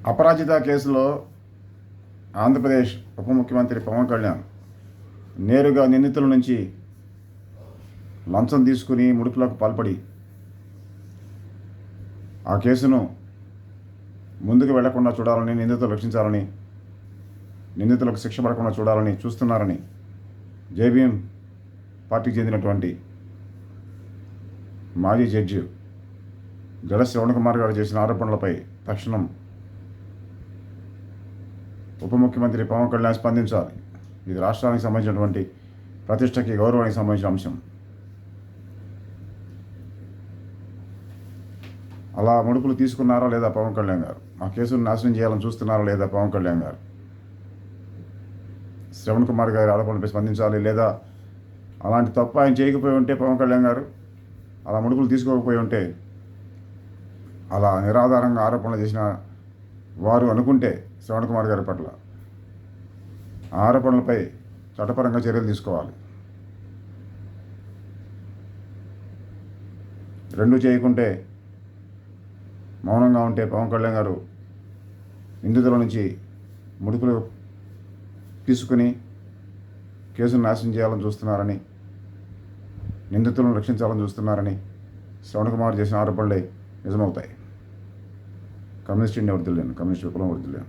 అపరాజిత కేసులో ఆంధ్రప్రదేశ్ ఉప ముఖ్యమంత్రి పవన్ కళ్యాణ్ నేరుగా నిందితుల నుంచి లంచం తీసుకుని ముడుపులకు పాల్పడి ఆ కేసును ముందుకు వెళ్ళకుండా చూడాలని నిందితులు రక్షించాలని నిందితులకు శిక్ష పడకుండా చూడాలని చూస్తున్నారని జేబీఎం పార్టీకి చెందినటువంటి మాజీ జడ్జి జడ శ్రవణ్ కుమార్ గారు చేసిన ఆరోపణలపై తక్షణం ఉప ముఖ్యమంత్రి పవన్ కళ్యాణ్ స్పందించాలి. ఇది రాష్ట్రానికి సంబంధించినటువంటి ప్రతిష్టకి గౌరవానికి సంబంధించిన అంశం. అలా ముడుపులు తీసుకున్నారా లేదా పవన్ కళ్యాణ్ గారు? ఆ కేసును నాశనం చేయాలని చూస్తున్నారా లేదా పవన్ కళ్యాణ్ గారు? శ్రవణ్ కుమార్ గారి ఆరోపణలపై స్పందించాలి లేదా అలాంటి తప్పు ఆయన చేయకపోయి ఉంటే పవన్ కళ్యాణ్ గారు? అలా ముడుపులు తీసుకోకపోయి ఉంటే అలా నిరాధారంగా ఆరోపణలు చేసిన వారు అనుకుంటే శ్రవణ్ కుమార్ గారి పట్ల ఆరోపణలపై చట్టపరంగా చర్యలు తీసుకోవాలి. రెండు చేయకుంటే మౌనంగా ఉంటే పవన్ కళ్యాణ్ గారు నిందితుల నుంచి ముడుపులు తీసుకుని కేసును నాశనం చేయాలని చూస్తున్నారని నిందితులను రక్షించాలని చూస్తున్నారని శ్రవణ్ కుమార్ చేసిన ఆరోపణలే నిజమవుతాయి. కమ్యూనిస్ట్ ఇండియా వృద్ధులేను కమ్యూనిస్ట్ విప్లవం వృద్ధులేను